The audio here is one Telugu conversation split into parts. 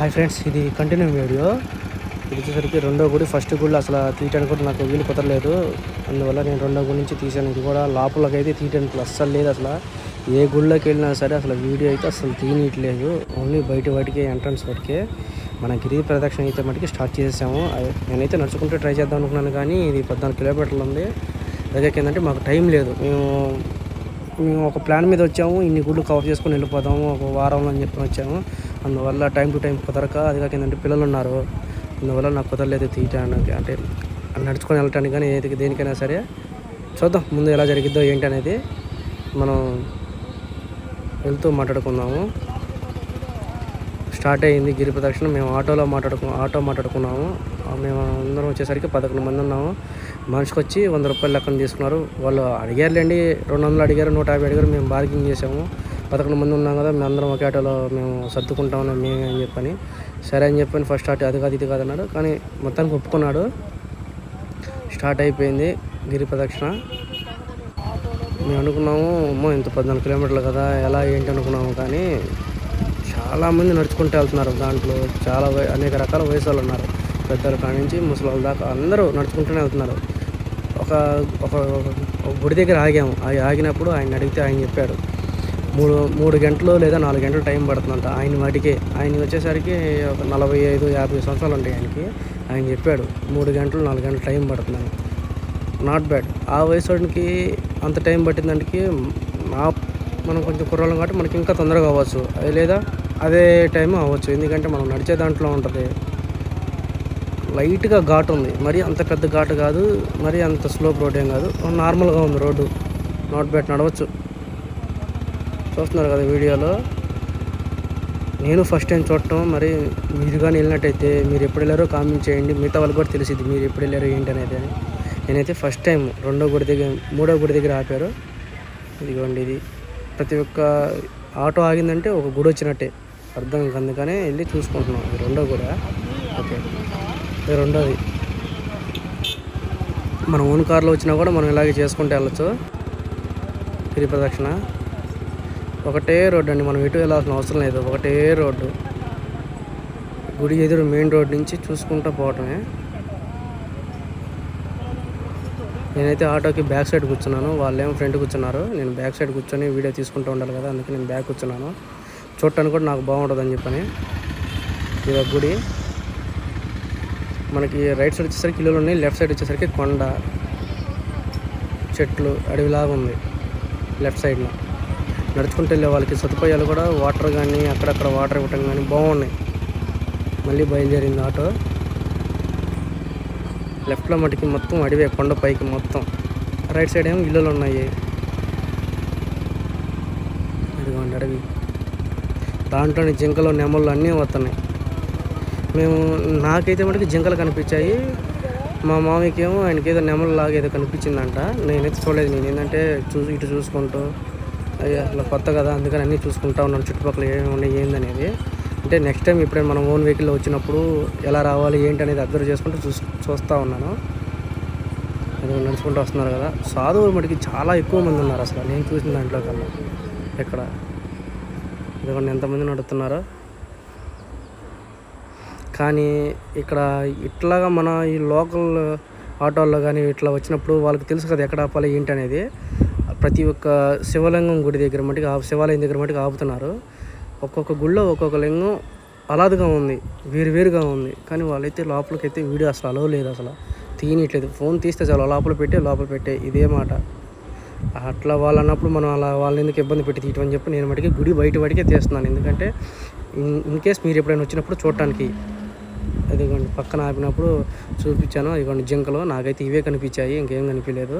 హాయ్ ఫ్రెండ్స్ ఇది కంటిన్యూ వీడియో. ఇది వచ్చేసరికి రెండో గుడి ఫస్ట్ గుడి అసలు తీయటానికి కూడా నాకు వీలు కుదరలేదు. అందువల్ల నేను రెండో గుడి నుంచి తీసాను ఇది కూడా లోపలకి అయితే తీయటానికి అస్సలు లేదు అసలు. ఏ గుడిలోకి వెళ్ళినా సరే అసలు వీడియో అయితే అసలు తీయనీయట్లేదు. ఓన్లీ బయట వాటికే ఎంట్రన్స్ వాటికే. మన గిరి ప్రదక్షిణ అయితే మటుకి స్టార్ట్ చేసేసాము. నేనైతే నడుచుకుంటూ ట్రై చేద్దాం అనుకున్నాను కానీ ఇది పద్నాలుగు కిలోమీటర్లు ఉంది. దగ్గరికి ఏంటంటే మాకు టైం లేదు. మేము మేము ఒక ప్లాన్ మీద వచ్చాము. ఇన్ని గుళ్ళు కవర్ చేసుకొని వెళ్ళిపోదాము. ఒక వారంలో అని చెప్పి వచ్చాము. అందువల్ల టైం టు టైం కుదరక అది కాక ఏంటంటే పిల్లలు ఉన్నారు. అందువల్ల నాకు కుదరలేదు తీయటానికి అంటే నడుచుకొని వెళ్ళటానికి కానీ ఏది దేనికైనా సరే చూద్దాం ముందు ఎలా జరిగిద్దో ఏంటి అనేది మనం వెళ్తూ మాట్లాడుకుందాము. స్టార్ట్ అయ్యింది గిరి ప్రదక్షిణ. మేము ఆటోలో మాట్లాడుకు ఆటో మాట్లాడుకున్నాము. మేము అందరం వచ్చేసరికి పదకొండు మంది ఉన్నాము. మనిషికి వచ్చి వంద రూపాయలు లెక్కన తీసుకున్నారు. వాళ్ళు అడిగారులేండి రెండు వందలు అడిగారు నూట యాభై అడిగారు మేము బార్గింగ్ చేసాము పదకొండు మంది ఉన్నాం కదా మేము అందరం ఒకే ఆటోలో మేము సర్దుకుంటామని మేమే అని చెప్పని సరే అని చెప్పని ఫస్ట్ స్టార్ట్ అది కాదు ఇది కాదు అన్నాడు. కానీ మొత్తానికి ఒప్పుకున్నాడు. స్టార్ట్ అయిపోయింది గిరి ప్రదక్షిణ. మేము అనుకున్నాము అమ్మో ఇంత పద్నాలుగు కిలోమీటర్లు కదా ఎలా ఏంటి అనుకున్నాము కానీ చాలామంది నడుచుకుంటూ వెళ్తున్నారు దాంట్లో. చాలా అనేక రకాల వయసు వాళ్ళు ఉన్నారు. పెద్దల కాడ నుంచి ముసలి వాళ్ళ దాకా అందరూ నడుచుకుంటూనే వెళ్తున్నారు. ఒక ఒక గుడి దగ్గర ఆగాము. ఆ- ఆగినప్పుడు ఆయన అడిగితే ఆయన చెప్పాడు మూడు మూడు గంటలు లేదా నాలుగు గంటలు టైం పడుతుందంట. ఆయన వాటికే ఆయన వచ్చేసరికి ఒక నలభై ఐదు యాభై సంవత్సరాలు ఉంటాయి ఆయనకి. ఆయన చెప్పాడు మూడు గంటలు నాలుగు గంటలు టైం పడుతుందని. నాట్ బ్యాడ్ ఆ వయసుకి అంత టైం పట్టిందానికి నా మనం కొంచెం కుర్రాళ్ళం కాబట్టి మనకి ఇంకా తొందరగా అవ్వచ్చు. అది లేదా అదే టైం అవ్వచ్చు. ఎందుకంటే మనం నడిచే దాంట్లో ఉంటుంది. లైట్గా ఘాట్ ఉంది. మరి అంత పెద్ద ఘాటు కాదు. మరి అంత స్లో రోడ్ ఏం కాదు. నార్మల్గా ఉంది రోడ్డు. Not bad నడవచ్చు. చూస్తున్నారు కదా వీడియోలో. నేను ఫస్ట్ టైం చూడటం మరి మీరు కానీ వెళ్ళినట్టయితే మీరు ఎప్పుడు వెళ్ళారో కామెంట్ చేయండి. మిగతా వాళ్ళు కూడా తెలిసింది మీరు ఎప్పుడు వెళ్ళారో ఏంటి అనేది అని. నేనైతే ఫస్ట్ టైం రెండో గుడి దగ్గర మూడో గుడి దగ్గర ఆపారు. ఇదిగోండి ఇది. ప్రతి ఒక్క ఆటో ఆగిందంటే ఒక గుడి వచ్చినట్టే. అర్థం అందుకనే వెళ్ళి చూసుకుంటున్నాం. ఇది రెండో గుడి. ఓకే. ఇది రెండోది. మన ఓన్ కార్లో వచ్చినా కూడా మనం ఇలాగే చేసుకుంటూ వెళ్ళచ్చు. గిరి ప్రదక్షిణ ఒకటే రోడ్డు అండి మనం ఇటు వెళ్ళాల్సిన అవసరం లేదు. ఒకటే రోడ్డు. గుడి ఎదురు మెయిన్ రోడ్ నుంచి చూసుకుంటూ పోవటమే. నేనైతే ఆటోకి బ్యాక్ సైడ్ కూర్చున్నాను. వాళ్ళేమో ఫ్రంట్ కూర్చున్నారు. నేను బ్యాక్ సైడ్ కూర్చొని వీడియో తీసుకుంటూ ఉండాలి కదా అందుకే నేను బ్యాక్ కూర్చున్నాను. చూడటానికి కూడా నాకు బాగుంటుంది అని చెప్పని ఇది ఒక గుడి. మనకి రైట్ సైడ్ వచ్చేసరికి ఇల్లులు ఉన్నాయి లెఫ్ట్ సైడ్ వచ్చేసరికి కొండ చెట్లు అడవిలాగా ఉంది లెఫ్ట్ సైడ్లో. నడుచుకుంటూ వెళ్ళే వాళ్ళకి సదుపాయాలు కూడా వాటర్ కానీ అక్కడక్కడ వాటర్ ఇవ్వటం కానీ బాగున్నాయి. మళ్ళీ బయలుదేరింది ఆటో. లెఫ్ట్లో మటుకి మొత్తం అడివే కొండ పైకి మొత్తం. రైట్ సైడ్ ఏమో ఇల్లులు ఉన్నాయి. ఇదిగోండి అడవి. దాంట్లోని జింకలు నెమళ్ళు అన్నీ వస్తున్నాయి మేము నాకైతే మటుకు జింకలు కనిపించాయి. మా మామకి ఏమో ఆయనకి ఏదో నెమలు లాగేదో కనిపించిందంట. నేనైతే చూడలేదు నేను ఏంటంటే చూ ఇటు చూసుకుంటూ అయ్యా అలా కొత్త కదా అందుకని అన్నీ చూసుకుంటా ఉన్నాను. చుట్టుపక్కల ఏమేమి ఉన్నాయి ఏందనేది. అంటే నెక్స్ట్ టైం ఎప్పుడైనా మనం ఓన్ వెహికల్లో వచ్చినప్పుడు ఎలా రావాలి ఏంటి అనేది అబ్జర్వ్ చేసుకుంటూ చూ చూస్తూ ఉన్నాను. నడుచుకుంటూ వస్తున్నారు కదా. సాధువులు మటుకి చాలా ఎక్కువ మంది ఉన్నారు అసలు. నేను చూసిన దాంట్లో కన్నా ఇక్కడ ఇదిగోండి ఎంతమంది నడుతున్నారు కానీ ఇక్కడ ఇట్లాగా మన ఈ లోకల్ ఆటోల్లో కానీ ఇట్లా వచ్చినప్పుడు వాళ్ళకి తెలుసు కదా ఎక్కడ ఆపాలి ఏంటి అనేది ప్రతి ఒక్క శివలింగం గుడి దగ్గర మటుకు ఆ శివాలయం దగ్గర మటుకు ఆపుతున్నారు. ఒక్కొక్క గుళ్ళో ఒక్కొక్క లింగం అలాదుగా ఉంది వేరు వేరుగా ఉంది. కానీ వాళ్ళైతే లోపలికి అయితే వీడియో అసలు అలవ లేదు అసలు. తీయట్లేదు ఫోన్ తీస్తే చాలా లోపల పెట్టే లోపల పెట్టే ఇదే మాట. అట్లా వాళ్ళు అన్నప్పుడు మనం అలా వాళ్ళని ఎందుకు ఇబ్బంది పెట్టి తీయటం అని చెప్పి నేను మటుకి గుడి బయట బయటికే తీస్తున్నాను. ఎందుకంటే ఇన్ ఇన్ కేస్ మీరు ఎప్పుడైనా వచ్చినప్పుడు చూడటానికి అదిగోండి పక్కన ఆపినప్పుడు చూపించాను. ఇదిగోండి జింకలు నాకైతే ఇవే కనిపించాయి ఇంకేం కనిపించలేదు.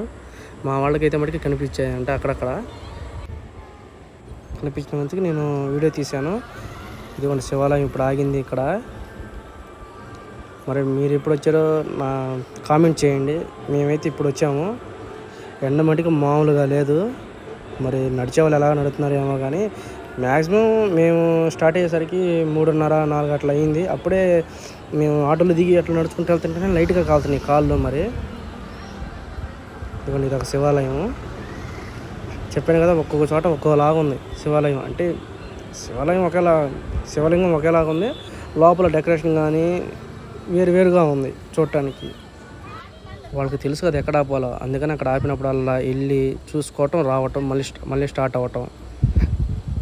మా వాళ్ళకైతే మటుకు కనిపించాయి అంటే అక్కడక్కడ. కనిపించినందుకు నేను వీడియో తీశాను. ఇదిగోండి శివాలయం ఇప్పుడు ఆగింది ఇక్కడ. మరి మీరు ఎప్పుడు వచ్చారో నా కామెంట్ చేయండి. మేమైతే ఇప్పుడు వచ్చాము. ఎండ మటుకు మామూలుగా లేదు. మరి నడిచే వాళ్ళు ఎలా నడుతున్నారేమో కానీ మ్యాక్సిమం మేము స్టార్ట్ అయ్యేసరికి మూడున్నర నాలుగు అట్లా అయింది. అప్పుడే మేము ఆటోలో దిగి అట్లా నడుచుకుంటూ వెళ్తుంటేనే లైట్గా కాలుతున్నాయి కాళ్ళు మరి. ఇదిగోండి ఇది ఒక శివాలయం. చెప్పాను కదా ఒక్కొక్క చోట ఒక్కోలాగా ఉంది శివాలయం. అంటే శివాలయం ఒకేలా శివలింగం ఒకేలాగా ఉంది. లోపల డెకరేషన్ కానీ వేరు వేరుగా ఉంది చూడటానికి. వాళ్ళకి తెలుసు కదా ఎక్కడ ఆపాలో. అందుకని అక్కడ ఆపినప్పుడల్లా వెళ్ళి చూసుకోవటం రావటం మళ్ళీ స్ట- మళ్ళీ స్టార్ట్ అవ్వటం.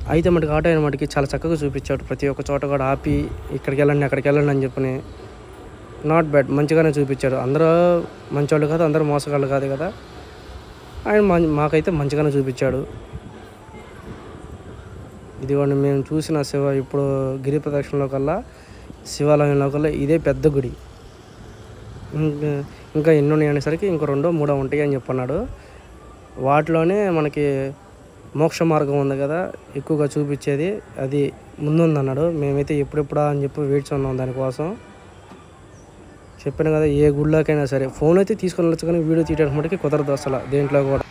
అయితే మటుకు ఆటో అయిన మటుకి చాలా చక్కగా చూపించాడు. ప్రతి ఒక్క చోట కూడా ఆపి ఇక్కడికి వెళ్ళండి అక్కడికి వెళ్ళండి అని చెప్పని నాట్ బ్యాడ్ మంచిగానే చూపించాడు. అందరూ మంచోళ్ళు కాదు అందరూ మోసగాళ్ళు కాదు కదా. ఆయన మా- మాకైతే మంచిగానే చూపించాడు. ఇదిగోండి మేము చూసిన శివ ఇప్పుడు గిరి ప్రదక్షిణలో కల్లా శివాలయంలో కల్లా ఇదే పెద్ద గుడి. ఇంకా ఇంకా ఎన్ని ఉన్నాయి అనేసరికి ఇంకో రెండో మూడో ఉంటాయి అని చెప్పన్నాడు. వాటిలోనే మనకి మోక్ష మార్గం ఉంది కదా ఎక్కువగా చూపించేది. అది ముందుందన్నాడు. మేమైతే ఎప్పుడెప్పుడా అని చెప్పి వేచి ఉన్నాం దానికోసం. చెప్పాను కదా ఏ గుళ్ళకైనా సరే. ఫోన్ అయితే తీసుకొని వెళ్ళచ్చు కానీ వీడియో తీయడానికి మటుకి కుదరదు అసలు దేంట్లో కూడా.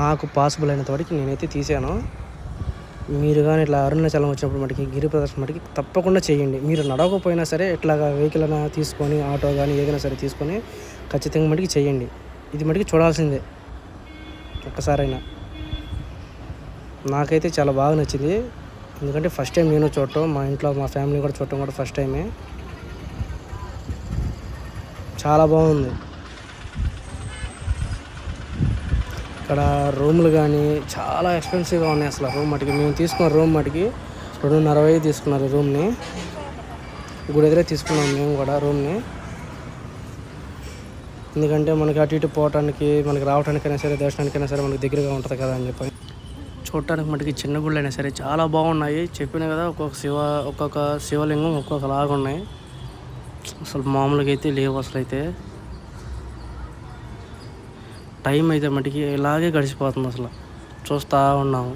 నాకు పాసిబుల్ అయినంత వరకు నేనైతే తీసాను. మీరు కానీ ఇట్లా అరుణాచలం వచ్చినప్పుడు మటుకి గిరి ప్రదర్శన మటుకి తప్పకుండా చేయండి. మీరు నడవకపోయినా సరే ఇట్లాగా వెహికల్ అయినా తీసుకొని ఆటో కానీ ఏదైనా సరే తీసుకొని ఖచ్చితంగా మటుకి చేయండి. ఇది మటుకి చూడాల్సిందే. ఒక్కసారైనా. నాకైతే చాలా బాగా నచ్చింది. ఎందుకంటే ఫస్ట్ టైం నేను చూడటం మా ఇంట్లో మా ఫ్యామిలీ కూడా చూడటం కూడా ఫస్ట్ టైమే చాలా బాగుంది. ఇక్కడ రూములు కానీ చాలా ఎక్స్పెన్సివ్గా ఉన్నాయి అసలు రూమ్ మటుకి. మేము తీసుకున్న రూమ్ మటుకి రెండున్నర వేలు తీసుకున్నారు రూమ్ని. గుడి ఎదురే తీసుకున్నాం మేము కూడా రూమ్ని. ఎందుకంటే మనకి అటు ఇటు పోవటానికి మనకి రావడానికైనా సరే దర్శనానికైనా సరే మనకి దగ్గరగా ఉంటుంది కదా అని చెప్పి. చూడటానికి మటుకి చిన్న గుళ్ళు అయినా సరే చాలా బాగున్నాయి. చెప్పిన కదా ఒక్కొక్క శివ ఒక్కొక్క శివలింగం ఒక్కొక్కలాగా ఉన్నాయి అసలు మామూలుగా అయితే లేవు అసలు అయితే టైం అయితే మటుకి ఇలాగే గడిచిపోతుంది అసలు. చూస్తూ ఉన్నాము.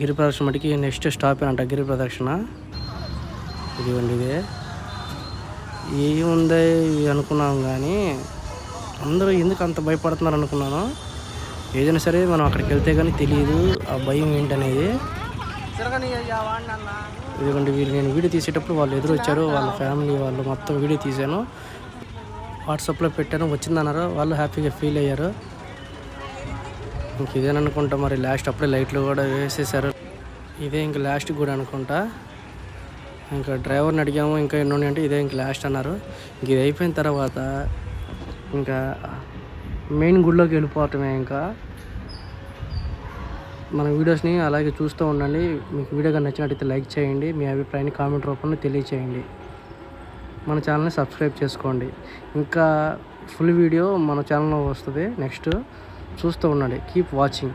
గిరి ప్రదక్షిణ మటుకి నెక్స్ట్ స్టాప్ అంట గిరి ప్రదక్షిణ ఇదిగోండి ఇదే. ఏముంది అనుకున్నాం కానీ అందరూ ఎందుకు అంత భయపడుతున్నారు అనుకున్నాను. ఏదైనా సరే మనం అక్కడికి వెళ్తే కానీ తెలియదు ఆ భయం ఏంటనేది. ఇదిగోండి వీళ్ళు నేను వీడియో తీసేటప్పుడు వాళ్ళు ఎదురు వచ్చారు వాళ్ళ ఫ్యామిలీ వాళ్ళు మొత్తం వీడియో తీశాను. వాట్సాప్లో పెట్టాను వచ్చిందన్నారు? వాళ్ళు హ్యాపీగా ఫీల్ అయ్యారు. ఇంక ఇదేననుకుంటా మరి లాస్ట్ అప్పుడే లైట్లు కూడా వేసేసారు ఇదే ఇంక లాస్ట్ కూడా అనుకుంటా. ఇంకా డ్రైవర్ని అడిగాము ఇంకా ఎన్ని అంటే ఇదే ఇంక లాస్ట్ అన్నారు. ఇంక ఇది అయిపోయిన తర్వాత ఇంకా మెయిన్ గుడిలోకి వెళ్ళిపోవటమే ఇంకా. మన వీడియోస్ని అలాగే చూస్తూ ఉండండి. మీకు వీడియో నచ్చినట్టయితే లైక్ చేయండి. మీ అభిప్రాయాన్ని కామెంట్ రూపంలో తెలియచేయండి. మన ఛానల్ని సబ్స్క్రైబ్ చేసుకోండి. ఇంకా ఫుల్ వీడియో మన ఛానల్లో వస్తుంది. నెక్స్ట్ చూస్తూ ఉండండి. Keep watching.